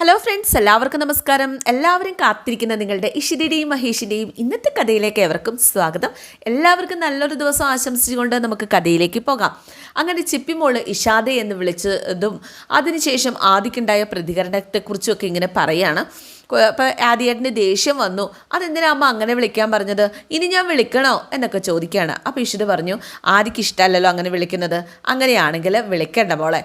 Hello friends എല്ലാവർക്കും നമസ്കാരം. എല്ലാവരും കാത്തിരിക്കുന്ന നിങ്ങളുടെ ഇഷിതയുടെയും മഹേഷിന്റെയും ഇന്നത്തെ കഥയിലേക്ക് ഏവർക്കും സ്വാഗതം. എല്ലാവർക്കും നല്ലൊരു ദിവസം ആശംസിച്ചുകൊണ്ട് നമുക്ക് കഥയിലേക്ക് പോകാം. അങ്ങനെ ചിപ്പിമോൾ ഇഷാദെ എന്ന് വിളിച്ചതും അതിനുശേഷം ആദിക്കുണ്ടായ പ്രതികരണത്തെക്കുറിച്ചൊക്കെ ഇങ്ങനെ പറയാണ്. അപ്പോൾ ആദിയേട്ടന് ദേഷ്യം വന്നു. അതെന്തിനാ അമ്മ അങ്ങനെ വിളിക്കാൻ പറഞ്ഞത്? ഇനി ഞാൻ വിളിക്കണോ എന്നൊക്കെ ചോദിക്കുകയാണ്. അപ്പോൾ ഇഷിത് പറഞ്ഞു ആദിക്ക് ഇഷ്ടമല്ലല്ലോ അങ്ങനെ വിളിക്കുന്നത്. അങ്ങനെയാണെങ്കിൽ വിളിക്കണ്ട മോളെ.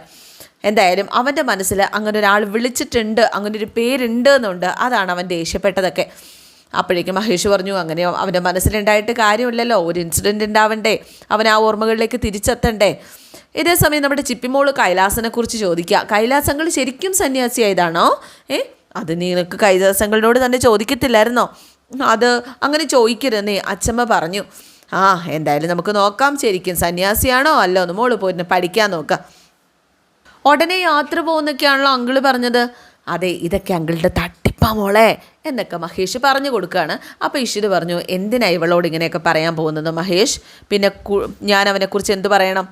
എന്തായാലും അവന്റെ മനസ്സിൽ അങ്ങനെ ഒരാൾ വിളിച്ചിട്ടുണ്ട് അങ്ങനെ ഒരു പേരുണ്ട് എന്നുണ്ട്. അതാണ് അവൻ ദേഷ്യപ്പെട്ടതൊക്കെ. അപ്പോഴേക്കും മഹേഷ് പറഞ്ഞു അങ്ങനെ അവന്റെ മനസ്സിലുണ്ടായിട്ട് കാര്യമില്ലല്ലോ. ഒരു ഇൻസിഡന്റ് ഉണ്ടാവണ്ടേ. അവൻ ആ ഓർമ്മകളിലേക്ക് തിരിച്ചെത്തണ്ടേ. ഇതേ സമയം നമ്മുടെ ചിപ്പിമോൾ കൈലാസനെക്കുറിച്ച് ചോദിക്കുക. കൈലാസങ്ങൾ ശരിക്കും സന്യാസിയായതാണോ? ഏ അത് നിനക്ക് കൈലാസങ്ങളോട് തന്നെ ചോദിക്കത്തില്ലായിരുന്നോ? അത് അങ്ങനെ ചോദിക്കരുതെന്നേ അച്ഛമ്മ പറഞ്ഞു. ആ എന്തായാലും നമുക്ക് നോക്കാം. ശരിക്കും സന്യാസിയാണോ അല്ലോ? ഒന്ന് മോൾ പോയിട്ട് പഠിക്കാൻ നോക്കാം. ഉടനെ യാത്ര പോകുന്നൊക്കെയാണല്ലോ അങ്കിൾ പറഞ്ഞത്. അതെ ഇതൊക്കെ അങ്കിളുടെ തട്ടിപ്പാ മോളെ എന്നൊക്കെ മഹേഷ് പറഞ്ഞു കൊടുക്കുകയാണ് അപ്പോൾ ഇഷിത് പറഞ്ഞു എന്തിനാ ഇവളോട് ഇങ്ങനെയൊക്കെ പറയാൻ പോകുന്നത് മഹേഷ്? പിന്നെ ഞാൻ അവനെക്കുറിച്ച് എന്ത് പറയണം?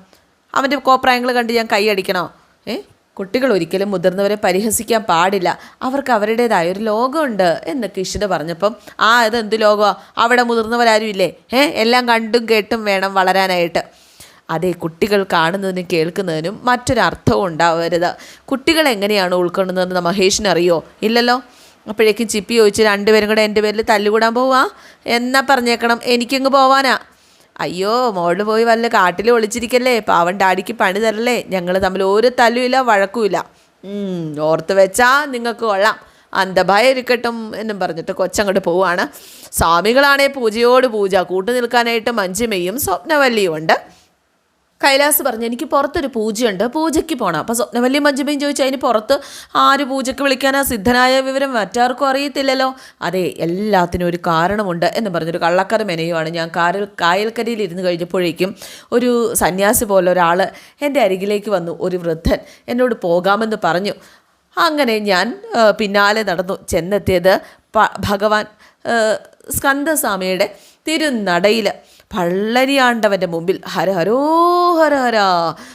അവന്റെ കോപ്രായങ്ങൾ കണ്ട് ഞാൻ കൈയടിക്കണോ ഏ കുട്ടികൾ ഒരിക്കലും മുതിർന്നവരെ പരിഹസിക്കാൻ പാടില്ല. അവർക്ക് അവരുടേതായ ഒരു ലോകമുണ്ട് എന്നൊക്കെ ഇഷിത പറഞ്ഞപ്പം ആ അതെന്ത് ലോകമാണ് അവിടെ മുതിർന്നവരാരും ഇല്ലേ? ഏ എല്ലാം കണ്ടും കേട്ടും വേണം വളരാനായിട്ട്. അതെ കുട്ടികൾ കാണുന്നതിനും കേൾക്കുന്നതിനും മറ്റൊരർത്ഥവും ഉണ്ടാവരുത്. കുട്ടികൾ എങ്ങനെയാണ് ഉൾക്കൊള്ളുന്നതെന്ന് മഹേഷിന് അറിയോ ഇല്ലല്ലോ? അപ്പോഴേക്കും ചിപ്പി ചോദിച്ച് രണ്ടുപേരും കൂടെ എന്റെ പേരിൽ തല്ലുകൂടാൻ പോവാ? എന്നാ പറഞ്ഞേക്കണം? എനിക്കങ്ങ് പോവാനാ. അയ്യോ മോൾ പോയി വല്ല കാട്ടിൽ ഒളിച്ചിരിക്കല്ലേ? പാവൻ ഡാഡിക്ക് പണി തരല്ലേ? ഞങ്ങൾ തമ്മിൽ ഒരു തല്ലുമില്ല വഴക്കുമില്ല. ഓർത്ത് വെച്ചാ നിങ്ങൾക്ക് കൊള്ളാം. അന്ധഭയം ഇരിക്കട്ടും എന്നും പറഞ്ഞിട്ട് കൊച്ചങ്ങോട്ട് പോവുകയാണ്. സ്വാമികളാണേ പൂജയോട് പൂജ. കൂട്ടു നിൽക്കാനായിട്ട് മഞ്ജുമയും സ്വപ്നവല്ലിയും ഉണ്ട്. കൈലാസ് പറഞ്ഞു എനിക്ക് പുറത്തൊരു പൂജയുണ്ട് പൂജയ്ക്ക് പോകണം അപ്പോൾ സ്വപ്നവല്ലി മഞ്ജുമയും ചോദിച്ചു അതിന് പുറത്ത് ആര് പൂജയ്ക്ക് വിളിക്കാനാ സിദ്ധനായ വിവരം മറ്റാർക്കും അറിയത്തില്ലല്ലോ? അതെ എല്ലാത്തിനും ഒരു കാരണമുണ്ട് എന്ന് പറഞ്ഞൊരു കള്ളക്കര മെനയുമാണ് ഞാൻ കാരൽ കായൽക്കരയിൽ ഇരുന്ന് കഴിഞ്ഞപ്പോഴേക്കും ഒരു സന്യാസി പോലെ ഒരാൾ എന്റെ അരികിലേക്ക് വന്നു ഒരു വൃദ്ധൻ എന്നോട് പോകാമെന്ന് പറഞ്ഞു. അങ്ങനെ ഞാൻ പിന്നാലെ നടന്നു ചെന്നെത്തിയത് ഭഗവാൻ സ്കന്ദസ്വാമിയുടെ തിരുനടയിൽ പള്ളരിയാണ്ടവന്റെ മുമ്പിൽ ഹര ഹരോ ഹര ഹര.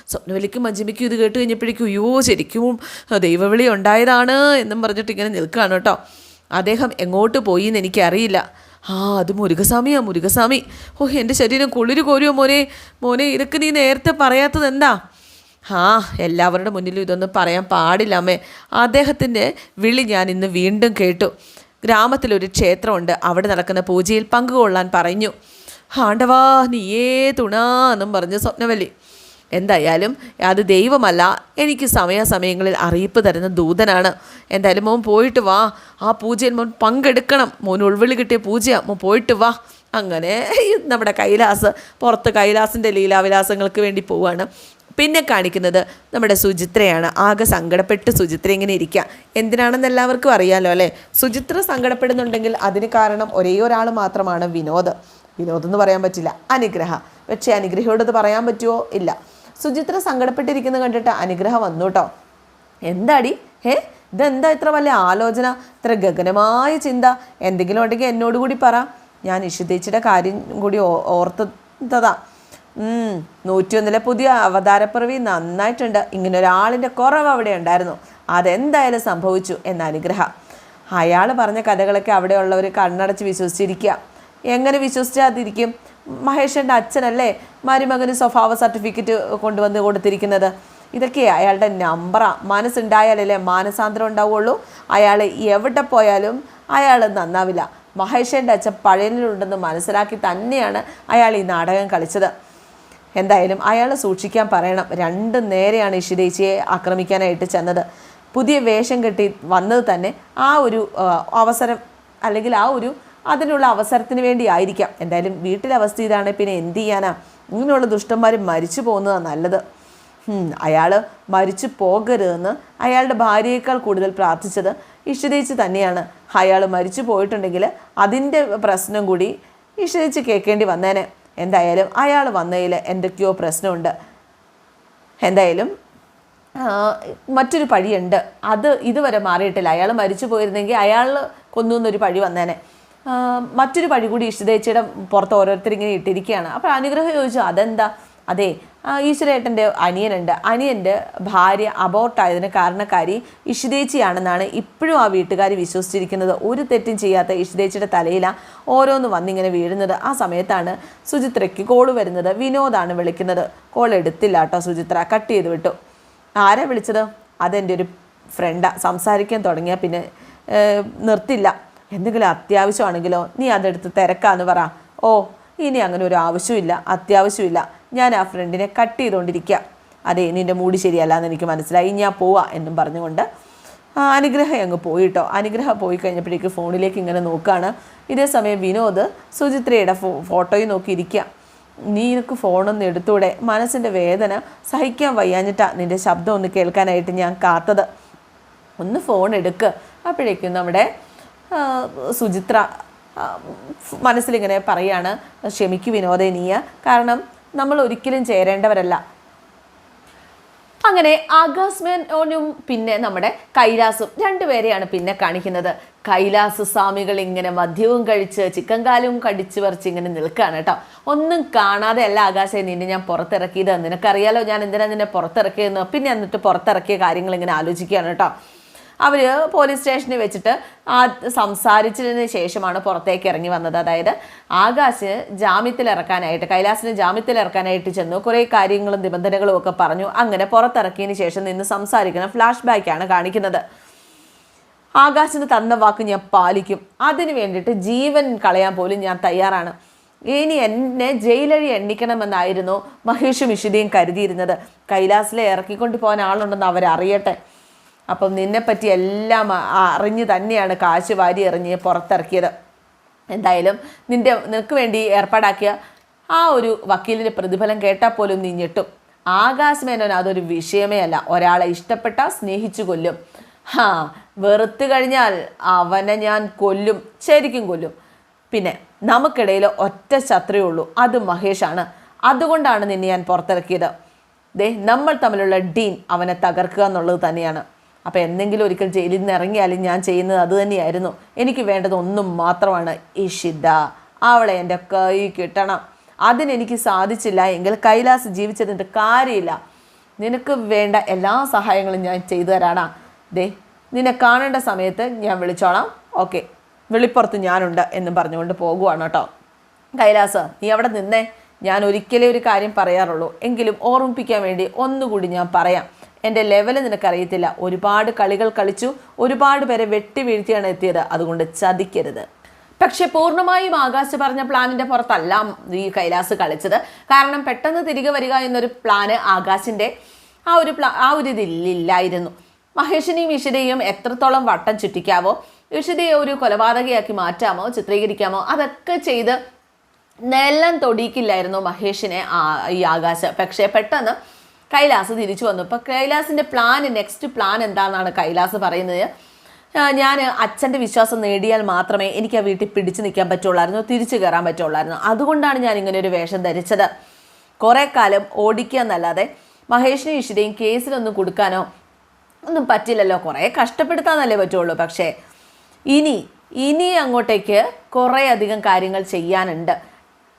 സ്വപ്നവലിക്കും മഞ്ജിമിക്കും ഇത് കേട്ട് കഴിഞ്ഞപ്പോഴേക്കും അയ്യോ ശരിക്കും ദൈവവിളി ഉണ്ടായതാണ് എന്നും പറഞ്ഞിട്ട് ഇങ്ങനെ നിൽക്കുകയാണ് കേട്ടോ. അദ്ദേഹം എങ്ങോട്ട് പോയി എന്ന് എനിക്കറിയില്ല. ആ അത് മുരുകസ്വാമിയാ മുരുകസ്വാമി. ഓ എന്റെ ശരീരം കുളിര് കോരുമോ മോനെ? മോനെ ഇതൊക്കെ നീ നേരത്തെ പറയാത്തത് എന്താ? ആ എല്ലാവരുടെ മുന്നിലും ഇതൊന്നും പറയാൻ പാടില്ല അമ്മേ. അദ്ദേഹത്തിന്റെ വിളി ഞാൻ ഇന്ന് വീണ്ടും കേട്ടു. ഗ്രാമത്തിലൊരു ക്ഷേത്രമുണ്ട്. അവിടെ നടക്കുന്ന പൂജയിൽ പങ്കുകൊള്ളാൻ പറഞ്ഞു. ആണ്ടവാ നീയേ തുണാ എന്നും പറഞ്ഞ് സ്വപ്നവല്ലി. എന്തായാലും അത് ദൈവമല്ല എനിക്ക് സമയാസമയങ്ങളിൽ അറിയിപ്പ് തരുന്ന ദൂതനാണ്. എന്തായാലും മോൻ പോയിട്ട് വാ ആ പൂജയിൽ മോൻ പങ്കെടുക്കണം. മോൻ ഉൾവിളി കിട്ടിയ പൂജയാണ് മോൻ പോയിട്ട് വാ. അങ്ങനെ നമ്മുടെ കൈലാസ് പുറത്ത് കൈലാസിന്റെ ലീലാവിലാസങ്ങൾക്ക് വേണ്ടി പോവുകയാണ് പിന്നെ കാണിക്കുന്നത് നമ്മുടെ സുചിത്രയാണ്. ആകെ സങ്കടപ്പെട്ട് സുചിത്ര ഇങ്ങനെ ഇരിക്കുക എന്തിനാണെന്ന് എല്ലാവർക്കും അറിയാമല്ലോ അല്ലേ? സുചിത്ര സങ്കടപ്പെടുന്നുണ്ടെങ്കിൽ അതിന് കാരണം ഒരേ ഒരാൾ മാത്രമാണ് വിനോദ്. വിനോദ് എന്ന് പറയാൻ പറ്റില്ല. അനുഗ്രഹ. പക്ഷേ അനുഗ്രഹയോട് അത് പറയാൻ പറ്റുമോ ഇല്ല. സുചിത്ര സങ്കടപ്പെട്ടിരിക്കുന്നത് കണ്ടിട്ട് അനുഗ്രഹം വന്നു കേട്ടോ. എന്താടി? ഏ ഇതെന്താ ഇത്ര വലിയ ആലോചന? ഇത്ര ഗഗനമായ ചിന്ത? എന്തെങ്കിലും ഉണ്ടെങ്കിൽ എന്നോട് കൂടി പറ. ഞാൻ ഇഷിതേച്ചിയുടെ കാര്യം കൂടി ഓർത്തതാ. നൂറ്റിയൊന്നിലെ പുതിയ അവതാരപ്പിറവി നന്നായിട്ടുണ്ട്. ഇങ്ങനെ ഒരാളിന്റെ കുറവ് അവിടെ ഉണ്ടായിരുന്നു. അതെന്തായാലും സംഭവിച്ചു എന്ന അനുഗ്രഹ. അയാൾ പറഞ്ഞ കഥകളൊക്കെ അവിടെയുള്ളവർ കണ്ണടച്ച് വിശ്വസിച്ചിരിക്കുക. എങ്ങനെ വിശ്വസിച്ചാതിരിക്കും? മഹേഷന്റെ അച്ഛനല്ലേ മരുമകന് സ്വഭാവ സർട്ടിഫിക്കറ്റ് കൊണ്ടുവന്ന് കൊടുത്തിരിക്കുന്നത്? ഇതൊക്കെ അയാളുടെ നമ്പറാ മനസ്സുണ്ടായാലല്ലേ മാനസാന്തരം ഉണ്ടാവുള്ളൂ. അയാൾ എവിടെ പോയാലും അയാൾ നന്നാവില്ല. മഹേഷന്റെ അച്ഛൻ പഴയനിലുണ്ടെന്ന് മനസ്സിലാക്കി തന്നെയാണ് അയാൾ ഈ നാടകം കളിച്ചത്. എന്തായാലും അയാൾ സൂക്ഷിക്കാൻ പറയണം. രണ്ട് നേരെയാണ് ഇഷിതേച്ചിയെ ആക്രമിക്കാനായിട്ട് ചെന്നത്. പുതിയ വേഷം കെട്ടി വന്നത് തന്നെ ആ ഒരു അവസരം അല്ലെങ്കിൽ ആ ഒരു അതിനുള്ള അവസരത്തിന് വേണ്ടി ആയിരിക്കാം എന്തായാലും വീട്ടിലെ അവസ്ഥ ഇതാണ്. പിന്നെ എന്ത് ചെയ്യാനാ? ഇങ്ങനെയുള്ള ദുഷ്ടന്മാർ മരിച്ചു പോകുന്നതാണ് നല്ലത്. അയാൾ മരിച്ചു പോകരുതെന്ന് അയാളുടെ ഭാര്യയേക്കാൾ കൂടുതൽ പ്രാർത്ഥിച്ചത് ഇഷ്ടതേച്ച് തന്നെയാണ്. അയാൾ മരിച്ചു പോയിട്ടുണ്ടെങ്കിൽ അതിന്റെ പ്രശ്നം കൂടി ഇഷ്ടതേച്ച് കേൾക്കേണ്ടി വന്നേനെ. എന്തായാലും അയാൾ വന്നതിൽ എന്തൊക്കെയോ പ്രശ്നമുണ്ട്. എന്തായാലും മറ്റൊരു പഴിയുണ്ട്. അത് ഇതുവരെ മാറിയിട്ടില്ല. അയാൾ മരിച്ചു പോയിരുന്നെങ്കിൽ അയാൾ കൊന്നു എന്നൊരു പഴി വന്നേനെ. മറ്റൊരു പഴി കൂടി ഇഷ്ടദേച്ചയുടെ പുറത്ത് ഓരോരുത്തർ ഇങ്ങനെ ഇട്ടിരിക്കുകയാണ്. അപ്പോൾ അനുഗ്രഹം ചോദിച്ചു അതെന്താ? അതെ ഈശ്വരേട്ടന്റെ അനിയനുണ്ട്. അനിയന്റെ ഭാര്യ അബോർട്ടായതിന് കാരണക്കാരി ഇഷിതേച്ചിയാണെന്നാണ് ഇപ്പോഴും ആ വീട്ടുകാർ വിശ്വസിച്ചിരിക്കുന്നത്. ഒരു തെറ്റും ചെയ്യാത്ത ഇഷിതേച്ചിയുടെ തലയിലാണ് ഓരോന്ന് വന്നിങ്ങനെ വീഴുന്നത്. ആ സമയത്താണ് സുചിത്രയ്ക്ക് കോൾ വരുന്നത്. വിനോദാണ് വിളിക്കുന്നത്. കോൾ എടുത്തില്ല കേട്ടോ സുചിത്ര. കട്ട് ചെയ്ത് വിട്ടു. ആരാ വിളിച്ചത്? അതെന്റെ ഒരു ഫ്രണ്ടാണ് സംസാരിക്കാൻ തുടങ്ങിയാൽ പിന്നെ നിർത്തില്ല. എന്തെങ്കിലും അത്യാവശ്യമാണെങ്കിലോ നീ അതെടുത്ത് തിരക്കാന്ന് പറ. ഓ ഇനി അങ്ങനെ ഒരു ആവശ്യമില്ല അത്യാവശ്യമില്ല. ഞാൻ ആ ഫ്രണ്ടിനെ കട്ട് ചെയ്തുകൊണ്ടിരിക്കുക അതെ നിന്റെ മൂടി ശരിയല്ല എന്ന് എനിക്ക് മനസ്സിലായി. ഞാൻ പോവാ എന്നും പറഞ്ഞുകൊണ്ട് അനുഗ്രഹം അങ്ങ് പോയിട്ടോ അനുഗ്രഹം പോയി കഴിഞ്ഞപ്പോഴേക്ക് ഫോണിലേക്ക് ഇങ്ങനെ നോക്കുകയാണ് ഇതേ സമയം വിനോദ് സുചിത്രയുടെ ഫോ ഫോട്ടോയും നോക്കിയിരിക്കുക നീ നിനക്ക് ഫോണൊന്ന് എടുത്തൂടെ? മനസ്സിന്റെ വേദന സഹിക്കാൻ വയ്യാഞ്ഞിട്ടാ നിന്റെ ശബ്ദം ഒന്ന് കേൾക്കാനായിട്ട് ഞാൻ കാത്തത്. ഒന്ന് ഫോൺ എടുക്ക്. അപ്പോഴേക്കും നമ്മുടെ സുചിത്ര മനസ്സിലിങ്ങനെ പറയാണ് ക്ഷമിക്കു വിനോദനീയ കാരണം നമ്മൾ ഒരിക്കലും ചേരേണ്ടവരല്ല. അങ്ങനെ ആകാശ്മേനോനും പിന്നെ നമ്മുടെ കൈലാസും രണ്ടുപേരെയാണ് പിന്നെ കാണിക്കുന്നത്. കൈലാസ സ്വാമികൾ ഇങ്ങനെ മദ്യവും കഴിച്ച് ചിക്കൻ കാലും കടിച്ചു പറിച്ച് ഇങ്ങനെ നിൽക്കുകയാണ് കേട്ടോ. ഒന്നും കാണാതെ അല്ല ആകാശം നിന്നെ ഞാൻ പുറത്തിറക്കിയത്. നിനക്കറിയാലോ ഞാൻ എന്തിനാ നിന്നെ പുറത്തിറക്കിയതെന്ന്? പിന്നെ എന്നിട്ട് പുറത്തിറക്കിയ കാര്യങ്ങൾ ഇങ്ങനെ ആലോചിക്കുകയാണ് കേട്ടോ. അവർ പോലീസ് സ്റ്റേഷനിൽ വെച്ചിട്ട് ആ സംസാരിച്ചതിന് ശേഷമാണ് പുറത്തേക്ക് ഇറങ്ങി വന്നത്. അതായത് ആകാശ് ജാമ്യത്തിൽ ഇറക്കാനായിട്ട് കൈലാസിന് ജാമ്യത്തിൽ ഇറക്കാനായിട്ട് ചെന്നു. കുറേ കാര്യങ്ങളും നിബന്ധനകളും ഒക്കെ പറഞ്ഞു. അങ്ങനെ പുറത്തിറക്കിയതിന് ശേഷം നിന്ന് സംസാരിക്കുന്ന ഫ്ലാഷ് ബാക്കാണ് കാണിക്കുന്നത്. ആകാശിന് തന്ന വാക്ക് ഞാൻ പാലിക്കും. അതിന് വേണ്ടിയിട്ട് ജീവൻ കളയാൻ പോലും ഞാൻ തയ്യാറാണ്. ഇനി എന്നെ ജയിലഴി എണ്ണിക്കണമെന്നായിരുന്നു മഹേഷും ഇഷിതയും കരുതിയിരുന്നത്. കൈലാസിലെ ഇറക്കിക്കൊണ്ട് പോകാൻ ആളുണ്ടെന്ന് അവരറിയട്ടെ. അപ്പം നിന്നെപ്പറ്റി എല്ലാം അറിഞ്ഞ് തന്നെയാണ് കാശ് വാരി എറിഞ്ഞ് പുറത്തിറക്കിയത്. എന്തായാലും നിന്റെ നിനക്ക് വേണ്ടി ഏർപ്പാടാക്കിയ ആ ഒരു വക്കീലിന്റെ പ്രതിഫലം കേട്ടാൽ പോലും നീ ഞെട്ടും. ആകാശ് അതൊരു വിഷയമേ അല്ല. ഒരാളെ ഇഷ്ടപ്പെട്ട സ്നേഹിച്ചു കൊല്ലും. ഹാ വെറുത്തു കഴിഞ്ഞാൽ അവനെ ഞാൻ കൊല്ലും ശരിക്കും കൊല്ലും. പിന്നെ നമുക്കിടയിൽ ഒറ്റ ശത്രുവേ ഉള്ളൂ. അത് മഹേഷാണ്. അതുകൊണ്ടാണ് നിന്നെ ഞാൻ പുറത്തിറക്കിയത്. ദേ നമ്മൾ തമ്മിലുള്ള ഡീൻ അവനെ തകർക്കുക എന്നുള്ളത് തന്നെയാണ്. അപ്പോൾ എന്തെങ്കിലും ഒരിക്കൽ ജയിലിൽ നിന്ന് ഇറങ്ങിയാലും ഞാൻ ചെയ്യുന്നത് അത് തന്നെയായിരുന്നു. എനിക്ക് വേണ്ടത് ഒന്നും മാത്രമാണ് ഇഷിത. അവളെ എന്റെ കൈ കിട്ടണം. അതിനെനിക്ക് സാധിച്ചില്ല. എങ്കിൽ കൈലാസ് ജീവിച്ചതിന്റെ കാര്യമില്ല. നിനക്ക് വേണ്ട എല്ലാ സഹായങ്ങളും ഞാൻ ചെയ്തു തരാടാ. ദേ നിന്നെ കാണേണ്ട സമയത്ത് ഞാൻ വിളിച്ചോളാം. ഓക്കെ. വെളിപ്പുറത്ത് ഞാനുണ്ട് എന്നും പറഞ്ഞുകൊണ്ട് പോകുവാണ് കേട്ടോ. കൈലാസ് നീ അവിടെ നിന്നേ. ഞാൻ ഒരിക്കലേ ഒരു കാര്യം പറയാറുള്ളൂ. എങ്കിലും ഓർമ്മിപ്പിക്കാൻ വേണ്ടി ഒന്നുകൂടി ഞാൻ പറയാം. എന്റെ ലെവൽ നിനക്കറിയത്തില്ല. ഒരുപാട് കളികൾ കളിച്ചു ഒരുപാട് പേരെ വെട്ടി വീഴ്ത്തിയാണ് എത്തിയത്. അതുകൊണ്ട് ചതിക്കരുത്. പക്ഷെ പൂർണമായും ആകാശ് പറഞ്ഞ പ്ലാനിന്റെ പുറത്തല്ല ഈ കൈലാസ് കളിച്ചത്. കാരണം പെട്ടെന്ന് തിരികെ വരിക എന്നൊരു പ്ലാന് ആകാശിന്റെ ആ ഒരു പ്ലാ ആ ഒരു ഇതില്ലായിരുന്നു മഹേഷിനെയും ഈശ്വരയും എത്രത്തോളം വട്ടം ചുറ്റിക്കാവോ ഈശ്വരയെ ഒരു കൊലപാതകയാക്കി മാറ്റാമോ ചിത്രീകരിക്കാമോ അതൊക്കെ ചെയ്ത് നെല്ലം തൊടിയിക്കില്ലായിരുന്നു മഹേഷിനെ ആ- ഈ ആകാശ്. പക്ഷേ പെട്ടെന്ന് കൈലാസ് തിരിച്ചു വന്നു. ഇപ്പം കൈലാസിന്റെ പ്ലാൻ നെക്സ്റ്റ് പ്ലാൻ എന്താണെന്നാണ് കൈലാസ് പറയുന്നത്. ഞാൻ അച്ഛന്റെ വിശ്വാസം നേടിയാൽ മാത്രമേ എനിക്ക് ആ വീട്ടിൽ പിടിച്ചു നിൽക്കാൻ പറ്റുള്ളായിരുന്നു തിരിച്ചു കയറാൻ പറ്റുള്ളായിരുന്നു. അതുകൊണ്ടാണ് ഞാൻ ഇങ്ങനെ ഒരു വേഷം ധരിച്ചത്. കുറേ കാലം ഓടിക്കുക എന്നല്ലാതെ മഹേഷിനെ ഈശ്വരയും കേസിലൊന്നും കൊടുക്കാനോ ഒന്നും പറ്റില്ലല്ലോ. കുറേ കഷ്ടപ്പെടുത്താന്നല്ലേ പറ്റുള്ളൂ. പക്ഷേ ഇനി ഇനി അങ്ങോട്ടേക്ക് കുറേ അധികം കാര്യങ്ങൾ ചെയ്യാനുണ്ട്.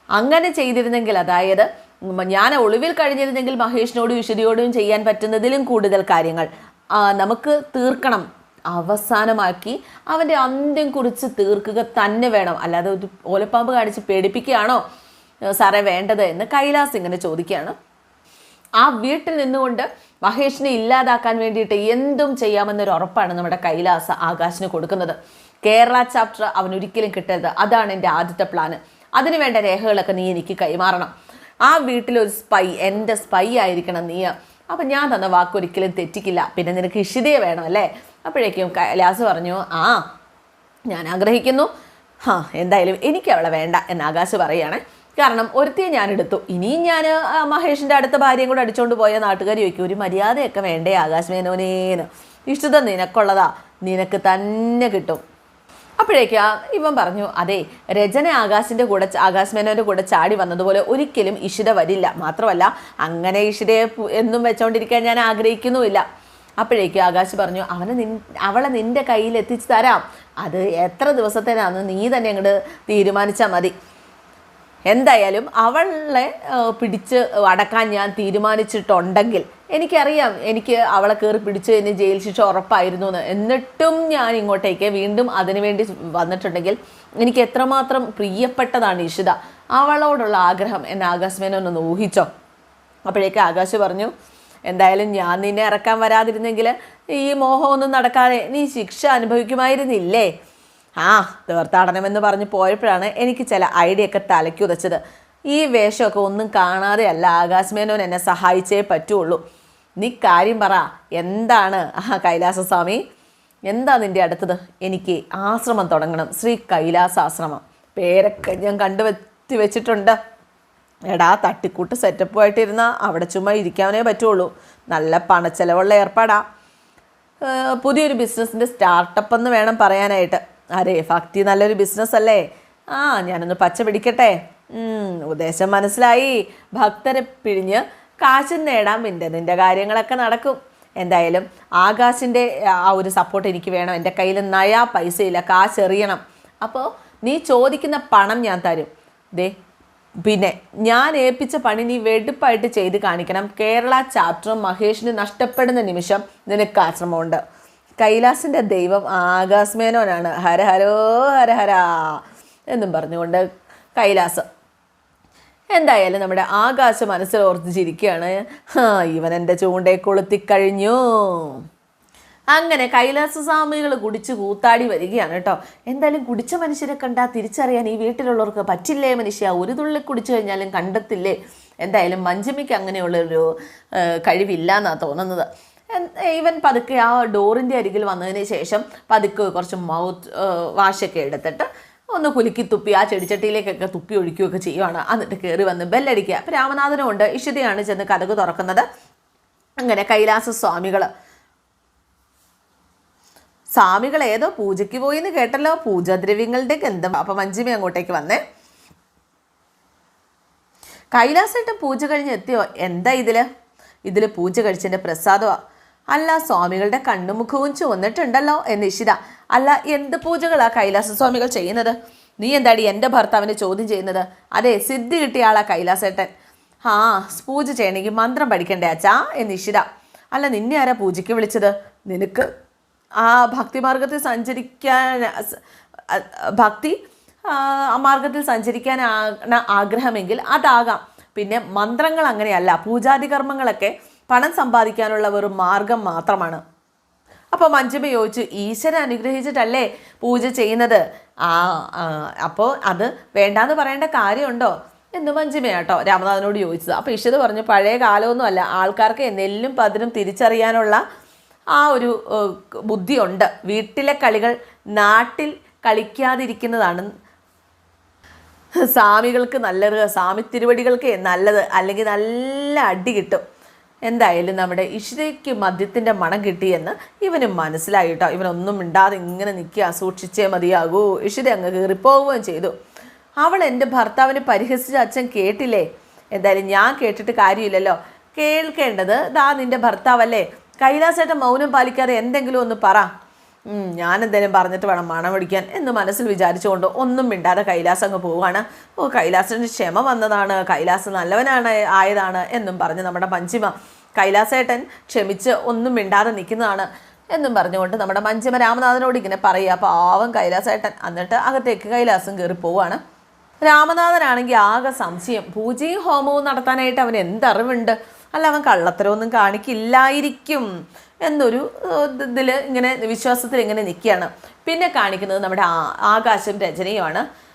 അങ്ങനെ ചെയ്തിരുന്നെങ്കിൽ അതായത് ഞാൻ ഒളിവിൽ കഴിഞ്ഞിരുന്നെങ്കിൽ മഹേഷിനോടും ഈശ്വരിയോടും ചെയ്യാൻ പറ്റുന്നതിലും കൂടുതൽ കാര്യങ്ങൾ. നമുക്ക് തീർക്കണം. അവസാനമാക്കി അവന്റെ അന്ത്യം കുറിച്ച് തീർക്കുക തന്നെ വേണം. അല്ലാതെ ഒരു ഓലപ്പാമ്പ് കാണിച്ച് പേടിപ്പിക്കുകയാണോ? സാറേ വേണ്ടത് എന്ന് കൈലാസ് ഇങ്ങനെ ചോദിക്കുകയാണ്. ആ വീട്ടിൽ നിന്നുകൊണ്ട് മഹേഷിനെ ഇല്ലാതാക്കാൻ വേണ്ടിയിട്ട് എന്തും ചെയ്യാമെന്നൊരു ഉറപ്പാണ് നമ്മുടെ കൈലാസ് ആകാശിന് കൊടുക്കുന്നത്. കേരള ചാപ്റ്റർ അവൻ ഒരിക്കലും കിട്ടരുത്. അതാണ് എന്റെ ആദ്യത്തെ പ്ലാന് അതിനുവേണ്ട രേഖകളൊക്കെ നീ എനിക്ക് കൈമാറണം. ആ വീട്ടിലൊരു സ്പൈ എന്റെ സ്പൈ ആയിരിക്കണം നീ. അപ്പം ഞാൻ തന്ന വാക്ക് ഒരിക്കലും തെറ്റിക്കില്ല. പിന്നെ നിനക്ക് ഇഷിതയെ വേണം അല്ലേ? അപ്പോഴേക്കും കൈലാസ് പറഞ്ഞു ആ ഞാൻ ആഗ്രഹിക്കുന്നു. ഹാ എന്തായാലും എനിക്ക് അവളെ വേണ്ട എന്ന് ആകാശ് പറയുകയാണ്. കാരണം ഒരുത്തിയെ ഞാൻ എടുത്തു. ഇനിയും ഞാൻ മഹേഷിന്റെ അടുത്ത ഭാര്യയും കൂടെ അടിച്ചുകൊണ്ട് പോയ നാട്ടുകാർ ചോദിക്കും ഒരു മര്യാദയൊക്കെ വേണ്ടേ ആകാശ് മേനോനേന് ഇഷ്ടത നിനക്കുള്ളതാ. നിനക്ക് തന്നെ കിട്ടും. അപ്പോഴേക്കാ ഇവൻ പറഞ്ഞു അതെ രചന ആകാശിന്റെ കൂടെ ആകാശ് മേനോന്റെ കൂടെ ചാടി വന്നതുപോലെ ഒരിക്കലും ഇഷിത വരില്ല. മാത്രമല്ല അങ്ങനെ ഇഷിതയെ എന്നും വെച്ചോണ്ടിരിക്കാൻ ഞാൻ ആഗ്രഹിക്കുന്നുമില്ല. അപ്പോഴേക്ക് ആകാശ് പറഞ്ഞു അവനെ നിൻ അവളെ നിന്റെ കയ്യിൽ എത്തിച്ചു തരാം. അത് എത്ര ദിവസത്തേനാന്ന് നീ തന്നെ അങ്ങോട്ട് തീരുമാനിച്ചാൽ മതി. എന്തായാലും അവളെ പിടിച്ച് അടക്കാൻ ഞാൻ തീരുമാനിച്ചിട്ടുണ്ടെങ്കിൽ എനിക്കറിയാം എനിക്ക് അവളെ കയറി പിടിച്ച് കഴിഞ്ഞ് ജയിൽ ശിക്ഷ ഉറപ്പായിരുന്നു എന്ന് എന്നിട്ടും ഞാൻ ഇങ്ങോട്ടേക്ക് വീണ്ടും അതിനുവേണ്ടി വന്നിട്ടുണ്ടെങ്കിൽ എനിക്ക് എത്രമാത്രം പ്രിയപ്പെട്ടതാണ് ഇഷിത. അവളോടുള്ള ആഗ്രഹം എന്നെ ആകാശ് മേനോൻ ഒന്ന് ഊഹിച്ചോ. അപ്പോഴേക്ക് ആകാശ് പറഞ്ഞു എന്തായാലും ഞാൻ നിന്നെ ഇറക്കാൻ വരാതിരുന്നെങ്കിൽ ഈ മോഹമൊന്നും നടക്കാതെ നീ ശിക്ഷ അനുഭവിക്കുമായിരുന്നില്ലേ? ആ തീർത്ഥാടനമെന്ന് പറഞ്ഞ് പോയപ്പോഴാണ് എനിക്ക് ചില ഐഡിയ ഒക്കെ തലയ്ക്കുതച്ചത് ഈ വേഷമൊക്കെ ഒന്നും കാണാതെയല്ല ആകാശമേനോൻ എന്നെ സഹായിച്ചേ പറ്റുള്ളൂ. നീ കാര്യം പറ. എന്താണ്? ആ കൈലാസസ്വാമി എന്താ നിന്റെ അടുത്തത്? എനിക്ക് ആശ്രമം തുടങ്ങണം. ശ്രീ കൈലാസാശ്രമം. പേരൊക്കെ ഞാൻ കണ്ടുവെത്തി വെച്ചിട്ടുണ്ട്. എടാ തട്ടിക്കൂട്ട് സെറ്റപ്പുമായിട്ടിരുന്ന അവിടെ ചുമ്മാ ഇരിക്കാനേ പറ്റുള്ളൂ. നല്ല പണച്ചെലവുള്ള ഏർപ്പാടാ. പുതിയൊരു ബിസിനസ്സിന്റെ സ്റ്റാർട്ടപ്പ് എന്ന് വേണം പറയാനായിട്ട്. അരേ ഭക്തി നല്ലൊരു ബിസിനസ് അല്ലേ? ആ ഞാനൊന്ന് പച്ച പിടിക്കട്ടെ. ഉദ്ദേശം മനസ്സിലായി. ഭക്തരെ പിഴിഞ്ഞ് കാശും നേടാൻ പിന്നെ നിന്റെ കാര്യങ്ങളൊക്കെ നടക്കും. എന്തായാലും ആകാശിന്റെ ആ ഒരു സപ്പോർട്ട് എനിക്ക് വേണം. എന്റെ കയ്യിൽ നയാ പൈസയില്ല കാശ് എറിയണം. അപ്പോൾ നീ ചോദിക്കുന്ന പണം ഞാൻ തരും. ദേ പിന്നെ ഞാൻ ഏൽപ്പിച്ച പണി നീ വെടുപ്പായിട്ട് ചെയ്ത് കാണിക്കണം. കേരള ചാപ്റ്ററും മഹേഷിന് നഷ്ടപ്പെടുന്ന നിമിഷം നിനക്ക് ആശ്രമമുണ്ട്. കൈലാസിന്റെ ദൈവം ആകാശ് മേനോനാണ് ഹര ഹരോ ഹര ഹരാ എന്നും പറഞ്ഞുകൊണ്ട് കൈലാസം എന്തായാലും നമ്മുടെ ആകാശ മനസ്സിൽ ഓർത്തിച്ചിരിക്കുകയാണ്. ഇവൻ എന്റെ ചൂണ്ടയെ കൊളുത്തിക്കഴിഞ്ഞു. അങ്ങനെ കൈലാസ സ്വാമികൾ കുടിച്ച് കൂത്താടി വരികയാണ് കേട്ടോ. എന്തായാലും കുടിച്ച മനുഷ്യരെ കണ്ടാൽ തിരിച്ചറിയാൻ ഈ വീട്ടിലുള്ളവർക്ക് പറ്റില്ലേ മനുഷ്യ? ഒരു തുള്ളി കുടിച്ചു കഴിഞ്ഞാലും കണ്ടെത്തില്ലേ? എന്തായാലും മഞ്ചമിക്ക് അങ്ങനെയുള്ളൊരു കഴിവില്ല എന്നാണ് തോന്നുന്നത്. ഇവൻ പതുക്കെ ആ ഡോറിന്റെ അരികിൽ വന്നതിന് ശേഷം പതുക്കെ കുറച്ച് മൗത്ത് വാഷൊക്കെ എടുത്തിട്ട് ഒന്ന് കുലുക്കി തുപ്പി ആ ചെടിച്ചട്ടിയിലേക്കൊക്കെ തുപ്പി ഒഴിക്കുകയൊക്കെ ചെയ്യുവാണ്. എന്നിട്ട് കയറി വന്ന് ബെല്ലടിക്കുക. അപ്പം രാമനാഥനും ഉണ്ട് ഇഷിതയാണ് ചെന്ന് കഥക് തുറക്കുന്നത്. അങ്ങനെ കൈലാസ സ്വാമികൾ സ്വാമികൾ ഏതോ പൂജയ്ക്ക് പോയി എന്ന് കേട്ടല്ലോ. പൂജാദ്രവ്യങ്ങളുടെ ഗന്ധം. അപ്പം മഞ്ജിമി അങ്ങോട്ടേക്ക് വന്നേ. കൈലാസേട്ടൻ പൂജ കഴിഞ്ഞ് എത്തിയോ? എന്താ ഇതിൽ ഇതിൽ പൂജ കഴിച്ചതിന്റെ പ്രസാദമാ. അല്ല സ്വാമികളുടെ കണ്ണുമുഖവും ചുവന്നിട്ടുണ്ടല്ലോ എന്ന് ഇഷിത. അല്ല എന്ത് പൂജകളാ കൈലാസ സ്വാമികൾ ചെയ്യുന്നത്? നീ എന്താടി എന്റെ ഭർത്താവിനെ ചോദ്യം ചെയ്യുന്നത്? അതെ സിദ്ധി കിട്ടിയ ആളാ കൈലാസേട്ടൻ. ആ പൂജ ചെയ്യണമെങ്കിൽ മന്ത്രം പഠിക്കണ്ടേ അച്ഛാ? എന്ന് ഇഷിത. അല്ല നിന്നെ ആരാ പൂജയ്ക്ക് വിളിച്ചത്? നിനക്ക് ആ ഭക്തിമാർഗത്തിൽ സഞ്ചരിക്കാൻ ഭക്തി മാർഗത്തിൽ സഞ്ചരിക്കാനാണ് ആഗ്രഹമെങ്കിൽ അതാകാം. പിന്നെ മന്ത്രങ്ങൾ അങ്ങനെയല്ല പൂജാതി കർമ്മങ്ങളൊക്കെ പണം സമ്പാദിക്കാനുള്ള വെറും മാർഗം മാത്രമാണ്. അപ്പോൾ മഞ്ജുമ ചോദിച്ചു ഈശ്വരൻ അനുഗ്രഹിച്ചിട്ടല്ലേ പൂജ ചെയ്യുന്നത്? ആ അപ്പോൾ അത് വേണ്ടാന്ന് പറയേണ്ട കാര്യമുണ്ടോ? എന്ന് മഞ്ജുമയാട്ടോ രാമനാഥനോട് ചോദിച്ചത്. അപ്പോൾ ഇഷിത് പറഞ്ഞു പഴയ കാലമൊന്നും അല്ല ആൾക്കാർക്ക് നെല്ലും പതിനും തിരിച്ചറിയാനുള്ള ആ ഒരു ബുദ്ധിയുണ്ട്. വീട്ടിലെ കളികൾ നാട്ടിൽ കളിക്കാതിരിക്കുന്നതാണ് സ്വാമികൾക്ക് നല്ലത് സ്വാമി തിരുവടികൾക്ക് നല്ലത് അല്ലെങ്കിൽ നല്ല അടി കിട്ടും. എന്തായാലും നമ്മുടെ ഇഷിതയ്ക്ക് മദ്യത്തിന്റെ മണം കിട്ടിയെന്ന് ഇവന് മനസ്സിലായി കേട്ടോ ഇവനൊന്നും ഇണ്ടാതെ ഇങ്ങനെ നിൽക്കുക സൂക്ഷിച്ചേ മതിയാകൂ. ഇഷിത അങ്ങ് കയറിപ്പോവുകയും ചെയ്തു. അവൾ എന്റെ ഭർത്താവിനെ പരിഹസിച്ച അച്ഛൻ കേട്ടില്ലേ? എന്തായാലും ഞാൻ കേട്ടിട്ട് കാര്യമില്ലല്ലോ. കേൾക്കേണ്ടത് ദാ നിന്റെ ഭർത്താവല്ലേ? കൈലാസേട്ട മൗനം പാലിക്കാതെ എന്തെങ്കിലും ഒന്ന് പറ. ഞാൻ എന്തെങ്കിലും പറഞ്ഞിട്ട് വേണം മണം പിടിക്കാൻ എന്ന് മനസ്സിൽ വിചാരിച്ചുകൊണ്ട് ഒന്നും മിണ്ടാതെ കൈലാസം അങ്ങ് പോവുകയാണ്. ഓ കൈലാസിന് ക്ഷമ വന്നതാണ്. കൈലാസ് നല്ലവനാണ് ആയതാണ് എന്നും പറഞ്ഞ് നമ്മുടെ പഞ്ചിമ കൈലാസേട്ടൻ ക്ഷമിച്ച് ഒന്നും മിണ്ടാതെ നിൽക്കുന്നതാണ് എന്നും പറഞ്ഞുകൊണ്ട് നമ്മുടെ മഞ്ചിമ രാമനാഥനോട് ഇങ്ങനെ പറയുക. പാവം കൈലാസേട്ടൻ. എന്നിട്ട് അകത്തേക്ക് കൈലാസം കയറി പോവുകയാണ്. രാമനാഥനാണെങ്കിൽ ആകെ സംശയം. പൂജയും ഹോമവും നടത്താനായിട്ട് അവൻ എന്തറിവുണ്ട് അല്ല അവൻ കള്ളത്തരമൊന്നും കാണിക്കില്ലായിരിക്കും എന്നൊരു ഇതിൽ ഇങ്ങനെ വിശ്വാസത്തിൽ ഇങ്ങനെ നിൽക്കുകയാണ് പിന്നെ കാണിക്കുന്നത് നമ്മുടെ ആകാശം രചനയുമാണ്.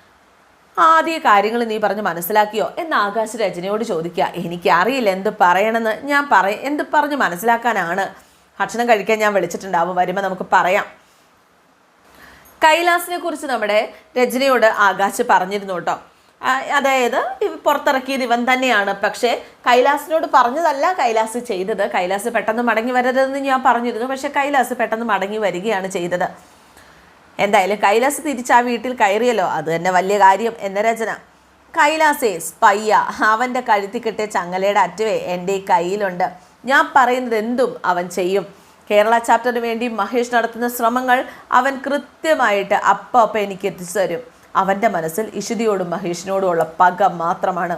ആദ്യ കാര്യങ്ങൾ നീ പറഞ്ഞ് മനസ്സിലാക്കിയോ? എന്ന് ആകാശ രചനയോട് ചോദിക്കുക. എനിക്കറിയില്ല എന്ത് പറയണമെന്ന് ഞാൻ പറ എന്ത് പറഞ്ഞ് മനസ്സിലാക്കാനാണ്? ഭക്ഷണം കഴിക്കാൻ ഞാൻ വിളിച്ചിട്ടുണ്ടാവും. വരുമ്പോൾ നമുക്ക് പറയാം. കൈലാസിനെ കുറിച്ച് നമ്മുടെ രചനയോട് ആകാശ് പറഞ്ഞിരുന്നു കേട്ടോ. അതായത് പുറത്തിറക്കിയത് ഇവൻ തന്നെയാണ്. പക്ഷേ കൈലാസിനോട് പറഞ്ഞതല്ല കൈലാസ് ചെയ്തത്. കൈലാസ് പെട്ടെന്ന് മടങ്ങി വരരുതെന്ന് ഞാൻ പറഞ്ഞിരുന്നു. പക്ഷേ കൈലാസ് പെട്ടെന്ന് മടങ്ങി വരികയാണ് ചെയ്തത്. എന്തായാലും കൈലാസ് തിരിച്ച് ആ വീട്ടിൽ കയറിയല്ലോ. അത് തന്നെ വലിയ കാര്യം എന്ന രചന. കൈലാസേ സ്പയ്യ അവന്റെ കഴുത്തി കിട്ടിയ ചങ്ങലയുടെ അറ്റവേ എന്റെ കയ്യിലുണ്ട്. ഞാൻ പറയുന്നത് എന്തും അവൻ ചെയ്യും. കേരള ചാപ്റ്ററിന് വേണ്ടി മഹേഷ് നടത്തുന്ന ശ്രമങ്ങൾ അവൻ കൃത്യമായിട്ട് അപ്പം അപ്പം എനിക്ക് എത്തിച്ചു തരും. അവന്റെ മനസ്സിൽ ഇഷുതിയോടും മഹേഷിനോടും ഉള്ള പക മാത്രമാണ്.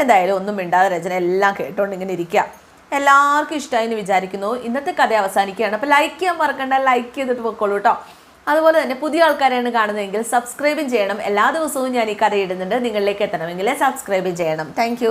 എന്തായാലും ഒന്നും മിണ്ടാതെ രചന എല്ലാം കേട്ടോണ്ട് ഇങ്ങനെ ഇരിക്കുക എല്ലാവർക്കും ഇഷ്ടമായി എന്ന് വിചാരിക്കുന്നു. ഇന്നത്തെ കഥ അവസാനിക്കുകയാണ്. അപ്പോൾ ലൈക്ക് ചെയ്യാൻ മറക്കണ്ട. ലൈക്ക് ചെയ്തിട്ട് പൊക്കോളൂ കേട്ടോ അതുപോലെ തന്നെ പുതിയ ആൾക്കാരെയാണ് കാണുന്നതെങ്കിൽ സബ്സ്ക്രൈബും ചെയ്യണം. എല്ലാ ദിവസവും ഞാൻ ഈ കഥ ഇടുന്നുണ്ട്. നിങ്ങളിലേക്ക് എത്തണമെങ്കിൽ സബ്സ്ക്രൈബും ചെയ്യണം. താങ്ക്